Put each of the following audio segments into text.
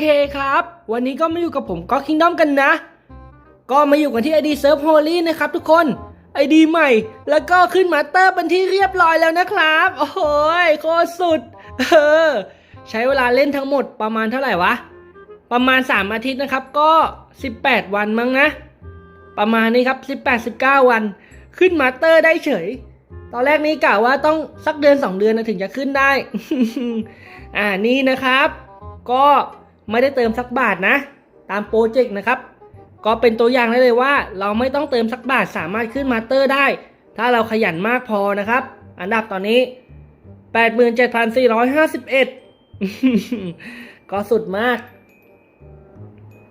เคครับ วันนี้ก็มาอยู่กับผมก็คิงดอมกันนะ ก็มาอยู่กันที่ ID Surf Holy นะครับทุกคน ID ใหม่ แล้วก็ขึ้นมาเตอร์เป็นที่เรียบร้อยแล้วนะครับ โอ้โหยโคตรสุด เออ ใช้เวลาเล่นทั้งหมดประมาณเท่าไหร่วะ ประมาณ 3 อาทิตย์นะครับ ก็ 18 วันมั้งนะ ประมาณนี้ครับ 18-19 วัน ขึ้นมาเตอร์ได้เฉยตอนแรกนี้กะว่าต้องสักเดือน 2 เดือนนะถึงจะขึ้นได้ อ่านี่นะครับ ก็ ไม่ได้เติมสักบาทนะ ตามโปรเจกต์นะครับ ก็เป็นตัวอย่างได้เลยว่า เราไม่ต้องเติมสักบาทสามารถขึ้นมาสเตอร์ได้ ถ้าเราขยันมากพอนะครับ อันดับตอนนี้ 87,451 ก็สุดมาก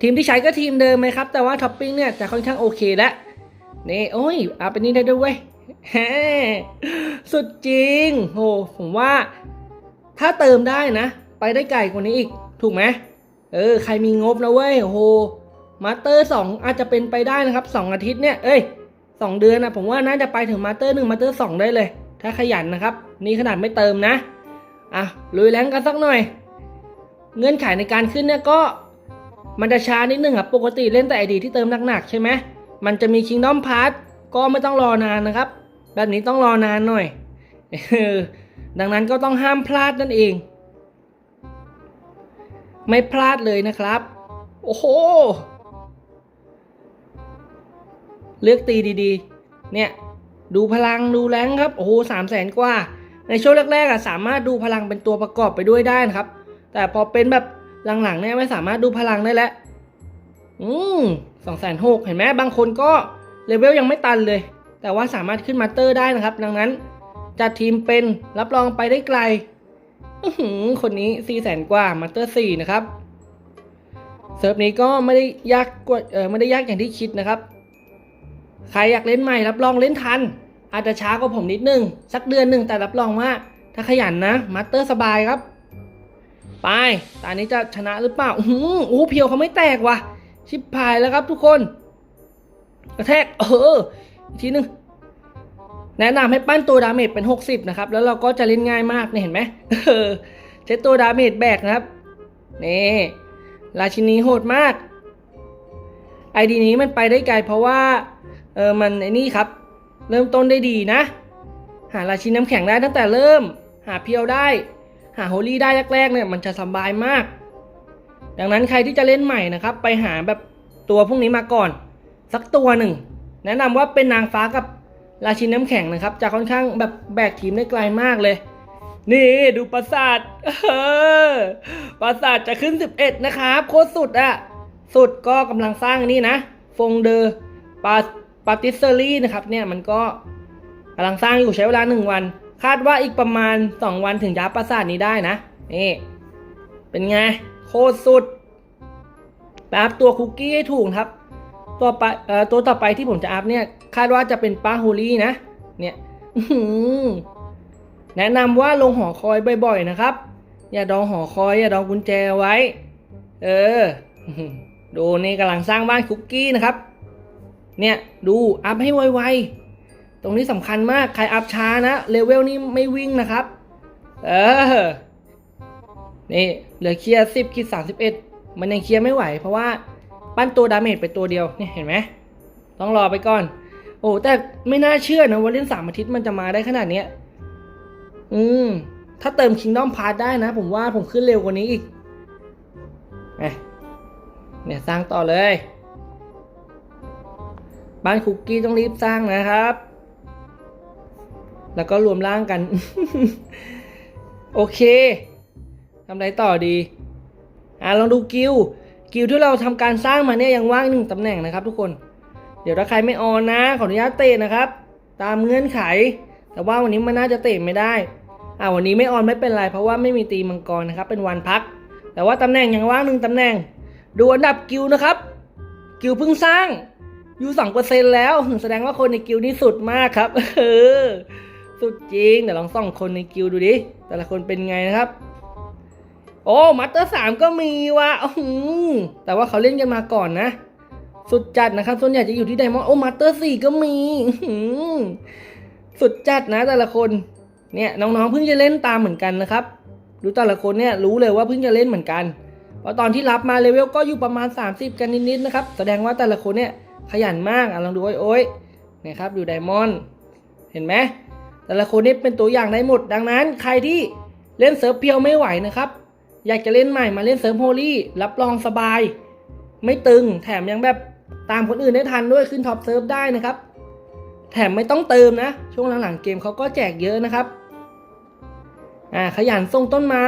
ทีมที่ใช้ก็ทีมเดิมไหมครับ แต่ว่าท็อปปิ้งเนี่ยจะค่อนข้างโอเคแล้วนี่โอ้ยเอาไปนี่ได้ด้วยเวยสุดจริงโหผมว่า ถ้าเติมได้นะ ไปได้ไกลกว่านี้อีก ถูกไหม เออ ใครมีงบนะเว้ยโหมาสเตอร์สองอาจจะเป็นไปได้นะครับสองอาทิตย์เนี่ย เอ้ยสองเดือนนะผมว่าน่าจะไปถึงมาสเตอร์หนึ่งมาสเตอร์สองได้เลย ถ้าขยันนะครับ นี่ขนาดไม่เติมนะ อะ ลุยแรงกันสักหน่อย เงื่อนไขในการขึ้นเนี่ยก็ มันจะช้านิดนึงอะปกติเล่นแต่ไอดีที่เติมหนักๆใช่ไหมมันจะมี Kingdom Pass ก็ไม่ต้องรอนานนะครับ แบบนี้ต้องรอนานหน่อยดังนั้นก็ต้องห้ามพลาดนั่นเอง ไม่พลาดเลยนะครับ โอ้โห เลือกตีดีๆ เนี่ย ดูพลังดูแรงครับ โอ้โหสามแสนกว่า ในช่วงแรกๆอะสามารถดูพลังเป็นตัวประกอบไปด้วยได้นะครับ แต่พอเป็นแบบหลังๆเนี่ยไม่สามารถดูพลังได้แล้ว อืมสองแสนหกเห็นไหมบางคนก็เลเวลยังไม่ตันเลย แต่ว่าสามารถขึ้นมาสเตอร์ได้นะครับ ดังนั้นจัดทีมเป็นรับรองไปได้ไกล คนนี้สี่แสนกว่ามาสเตอร์สี่นะครับ เซิร์ฟนี้ก็ไม่ได้ยากกว่าเออไม่ได้ยากอย่างที่คิดนะครับ ใครอยากเล่นใหม่รับรองเล่นทัน อาจจะช้ากว่าผมนิดนึง สักเดือนหนึ่งแต่รับรองว่า ถ้าขยันนะมาสเตอร์สบายครับ ไปตอนนี้จะชนะหรือเปล่าอื้อหือโอ้โหเพียวเขาไม่แตกว่ะ ชิบพายแล้วครับทุกคน กระแทกเอออีกทีนึง แนะนำให้ปั้นตัวดาเมจเป็น 60 นะครับ แล้วเราก็จะเล่นง่ายมากเนี่ยเห็นไหมใช้ตัวดาเมจแบกนะครับ นี่ราชินีโหดมากไอดีนี้มันไปได้ไกลเพราะว่าเออมันไอ้นี่ครับ เริ่มต้นได้ดีนะ หาราชินีน้ำแข็งได้ตั้งแต่เริ่ม หาเพียวได้ หาโฮลี่ได้แรกๆเนี่ยมันจะสบายมาก ดังนั้นใครที่จะเล่นใหม่นะครับ ไปหาแบบตัวพวกนี้มาก่อน สักตัวหนึ่ง แนะนำว่าเป็นนางฟ้ากับ ราชินีน้ำแข็งนะครับจะค่อนข้างแบบแบกทีมได้ไกลมากเลย นี่ดูปราสาทเออปราสาทจะขึ้น 11 นะครับโคตรสุดอะสุดก็กำลังสร้างนี่นะ ฟงเดอร์ปาปาติสเซอรี่นะครับเนี่ยมันก็กำลังสร้างอยู่ใช้เวลา 1 วัน คาดว่าอีกประมาณ 2 วันถึงจะปราสาทนี้ได้นะนี่เป็นไงโคตรสุดไปอัพตัวคุกกี้ให้ถูกครับ ตัวไปเอ่อตัวต่อไปที่ผมจะอัพเนี่ย คาดว่าจะเป็นป้าฮูลี่นะ เนี่ยแนะนำว่าลงหอคอยบ่อยๆนะครับ อย่าดองหอคอย อย่าดองกุญแจไว้ เอออื้อหือดูนี่กำลังสร้างบ้านคุกกี้นะครับ เนี่ยดูอัพให้ไวๆ ตรงนี้สำคัญมาก ใครอัพช้านะเลเวลนี้ไม่วิ่งนะครับ เออ นี่เหลือเคลียร์สิบคิดสามสิบเอ็ดมันยังเคลียร์ไม่ไหว เพราะว่า ปั้นตัวดาเมจไปตัวเดียวเนี่ยเห็นไหมต้องรอไปก่อน โอ้แต่ไม่น่าเชื่อนะว่าเล่นสามอาทิตย์มันจะมาได้ขนาดเนี้ยอืมถ้าเติม Kingdom Pass ได้นะ ผมว่าผมขึ้นเร็วกว่านี้อีกเอ้ยเนี่ยสร้างต่อเลย บ้านคุกกี้ต้องรีบสร้างนะครับ แล้วก็รวมร่างกัน โอเคทำไรต่อดี อ่าลองดูกิล กิลที่เราทำการสร้างมาเนี่ยยังว่างหนึ่งตำแหน่งนะครับ ทุกคน เดี๋ยวถ้าใครไม่ออนนะ ขออนุญาตเตะนะครับ ตามเงื่อนไข แต่ว่าวันนี้มันน่าจะเตะไม่ได้อ่าวันนี้ไม่ออนไม่เป็นไร เพราะว่าไม่มีตีมังกรนะครับ เป็นวันพัก แต่ว่าตำแหน่งยังว่างหนึ่งตำแหน่ง ดูอันดับกิลนะครับ กิลเพิ่งสร้างอยู่สองเปอร์เซ็นแล้วแสดงว่าคนในกิลนี่สุดมากครับเออสุดจริงเดี๋ยวลองส่องคนในกิลดูดิแต่ละคนเป็นไงนะครับ โอ้มาสเตอร์สามก็มีว่ะแต่ว่าเขาเล่นกันมาก่อนนะ สุดจัดนะครับ ส่วนใหญ่จะอยู่ที่ไดมอนด์โอ้มาสเตอร์สี่ก็มีสุดจัดนะแต่ละคน เนี่ยน้องๆเพิ่งจะเล่นตามเหมือนกันนะครับ ดูแต่ละคนเนี่ยรู้เลยว่าเพิ่งจะเล่นเหมือนกันเพราะตอนที่รับมาเลเวลก็อยู่ประมาณ 30 กันนิดๆนะครับ แสดงว่าแต่ละคนเนี่ยขยันมากอะลองดูโอ้ยโอ้ยเนี่ยครับ ดูไดมอนด์เห็นไหมแต่ละคนนี่เป็นตัวอย่างได้หมด ดังนั้นใครที่เล่นเซิร์ฟเพียวไม่ไหวนะครับ อยากจะเล่นใหม่มาเล่นเซิร์ฟโฮลี่รับรองสบาย ไม่ตึงแถมยังแบบตามคนอื่นได้ทันด้วยขึ้นท็อปเซิร์ฟได้นะครับ แถมไม่ต้องเติมนะ ช่วงหลังๆเกมเขาก็แจกเยอะนะครับอ่าขยันส่งต้นไม้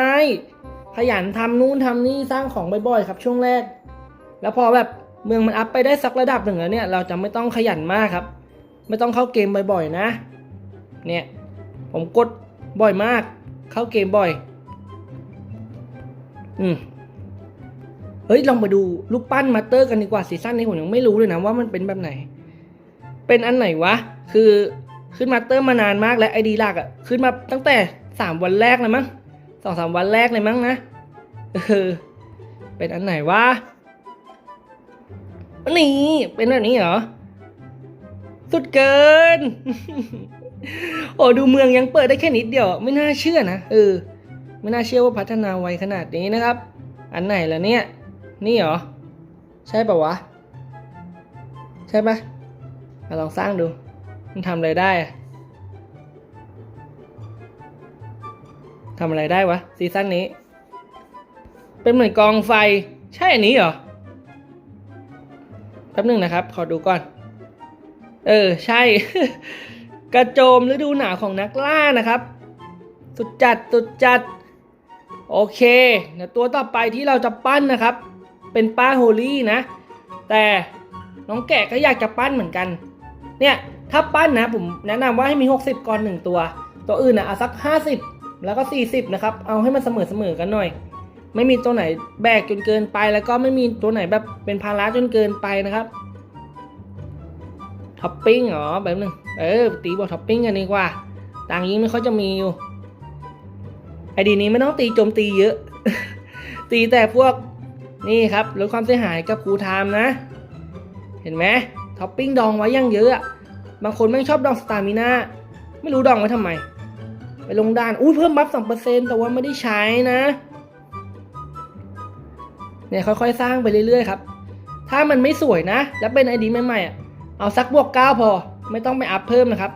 ขยันทำนู่นทำนี่สร้างของบ่อยๆครับ ช่วงแรก แล้วพอแบบเมืองมันอัพไปได้สักระดับหนึ่งแล้วเนี่ย เราจะไม่ต้องขยันมากครับ ไม่ต้องเข้าเกมบ่อยๆนะ เนี่ยผมกดบ่อยมาก เข้าเกมบ่อย อืมเฮ้ยลองมาดูรูปปั้นมาเตอร์กันดีกว่าซีซั่นนี้ผมยังไม่รู้เลยนะว่ามันเป็นแบบไหน เป็นอันไหนวะ คือขึ้นมาเตอร์มานานมากแล้วไอดีหลักอะขึ้นมาตั้งแต่สามวันแรกเลยมั้งสองสามวันแรกเลยมั้งนะเออเป็นอันไหนวะนี่เป็นแบบนี้เหรอ สุดเกิน โอ้ดูเมืองยังเปิดได้แค่นิดเดียว ไม่น่าเชื่อนะเออ ไม่น่าเชื่อว่าพัฒนาไวขนาดนี้นะครับ อันไหนล่ะเนี่ย นี่เหรอ ใช่ปะวะ ใช่ปะมาลองสร้างดู มันทำอะไรได้อะทำอะไรได้วะซีซั่นนี้ เป็นเหมือนกองไฟ ใช่อันนี้เหรอ แป๊บนึงนะครับ ขอดูก่อน เออ ใช่ กระโจมฤดูหนาวของนักล่านะครับ สุดจัด สุดจัด โอเคเดี๋ยวตัวต่อไปที่เราจะปั้นนะครับ เป็นป้าโฮลี่นะ แต่น้องแกะก็อยากจะปั้นเหมือนกัน เนี่ยถ้าปั้นนะผมแนะนำว่าให้มี 60 ก่อนหนึ่งตัว ตัวอื่นนะเอาสัก 50 แล้วก็ 40 นะครับ เอาให้มันเสมอเสมอๆกันหน่อย ไม่มีตัวไหนแบกจนเกินไป แล้วก็ไม่มีตัวไหนแบบเป็นภาระจนเกินไปนะครับท็อปปิ้งเหรอแบบนึงเออตีบวกท็อปปิ้งกันดีกว่า ต่างยิงไม่ค่อยจะมีอยู่ อดีนี้ไม่ต้องตีโจมตีเยอะ ตีแต่พวกนี่ครับลดความเสียหายกับครูไทม์นะ เห็นไหมท็อปปิ้งดองไว้ยังเยอะอะบางคนไม่ชอบดองสตามิน่าไม่รู้ดองไว้ทำไม ไปลงด้านอุ้ยเพิ่มบัฟสองเปอร์เซ็นต์แต่ว่าไม่ได้ใช้นะเนี่ยค่อยๆ สร้างไปเรื่อยๆครับ ถ้ามันไม่สวยนะ แล้วเป็นไอดีใหม่ๆอะเอาสักบวกเก้าพอ ไม่ต้องไปอัพเพิ่มนะครับ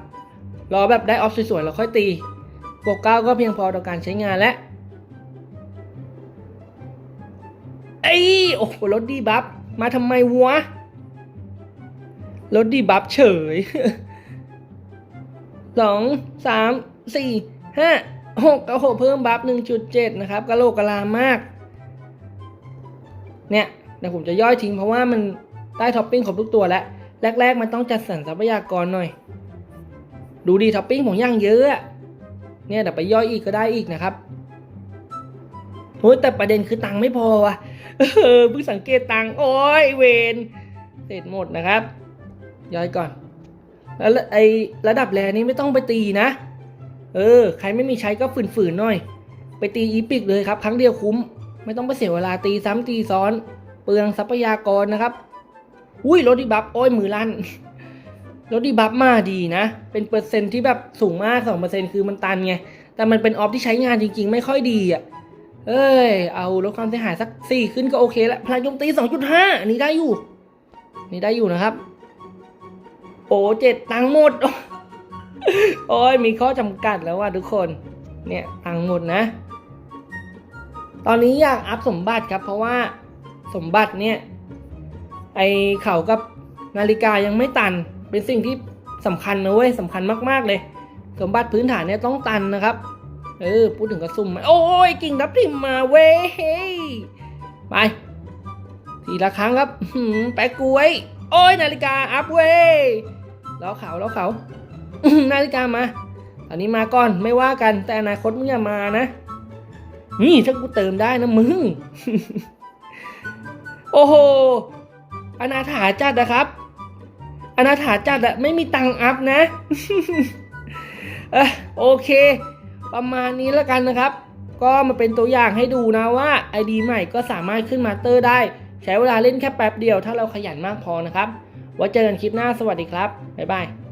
รอแบบได้ออฟสวยๆแล้วค่อยตี บวกเก้าก็เพียงพอต่อการใช้งานแล้วไอ้ยโอ้โหรถดีบัฟมาทำไมวะรถดีบัฟเฉยสองสามสี่ห้าหกโอ้โหเพิ่มบัฟหนึ่งจุดเจ็ดนะครับกะโหลกกะลามาก เนี่ยเดี๋ยวผมจะย่อยทิ้งเพราะว่ามันได้ท็อปปิ้งครบทุกตัวแล้ว แรก ๆ มันต้องจัดสรรทรัพยากรหน่อย ดูดีท็อปปิ้งผมย่างเยอะ เนี่ยเดี๋ยวไปย่อยอีกก็ได้อีกนะครับโอ้แต่ประเด็นคือตังค์ไม่พอว่ะเออเพิ่งสังเกตตังค์โอ้ยเวนเสร็จหมดนะครับ ย่อยก่อน แล้วไอระดับแรนี้ไม่ต้องไปตีนะ เออ ใครไม่มีใช้ก็ฝืนๆหน่อย ไปตีอีพิกเลยครับ ครั้งเดียวคุ้ม ไม่ต้องไปเสียเวลาตีซ้ำตีซ้อน เปลืองทรัพยากรนะครับ อุ้ยรถดีบัฟโอ้ยมือลั่น รถดีบัฟมาดีนะ เป็นเปอร์เซ็นต์ที่แบบสูงมากสองเปอร์เซ็นคือมันตันไง แต่มันเป็นออฟที่ใช้งานจริง ๆ ไม่ค่อยดีอะ เอ้ย เอาลดความเสียหายสักสี่ขึ้นก็โอเคละพลังโจมตีสองจุดห้าอันนี้ได้อยู่ นี่ได้อยู่นะครับ โอ้เจ็ดตังหมด โอ้ยมีข้อจำกัดแล้วว่าทุกคน เนี่ยตังหมดนะ ตอนนี้อยากอัพสมบัติครับ เพราะว่าสมบัติเนี่ย ไอเขากับนาฬิกายังไม่ตัน เป็นสิ่งที่สำคัญนะเว้ยสำคัญมากๆเลย สมบัติพื้นฐานเนี่ยต้องตันนะครับ เออ พูดถึงกระซุ่มาโอ้ยกิ่งทับทิมมาเว้ยไปทีละครั้งครับแปะกล้วย โอ้ยนาฬิกาอัพเว้ยล้อเขาล้อเขานาฬิกามาตอนนี้มาก่อนไม่ว่ากันแต่อนาคตมึงอย่ามานะนี่ถ้ากูเติมได้นะมึง โอ้โหอนาถาจัดนะครับ อนาถาจัดอะไม่มีตังอัพนะเอะโอเค ประมาณนี้แล้วกันนะครับ ก็มาเป็นตัวอย่างให้ดูนะว่า ID ใหม่ก็สามารถขึ้นมาเตอร์ได้ ใช้เวลาเล่นแค่แป๊บเดียวถ้าเราขยันมากพอนะครับไว้เจอกันคลิปหน้าสวัสดีครับ บ๊ายบาย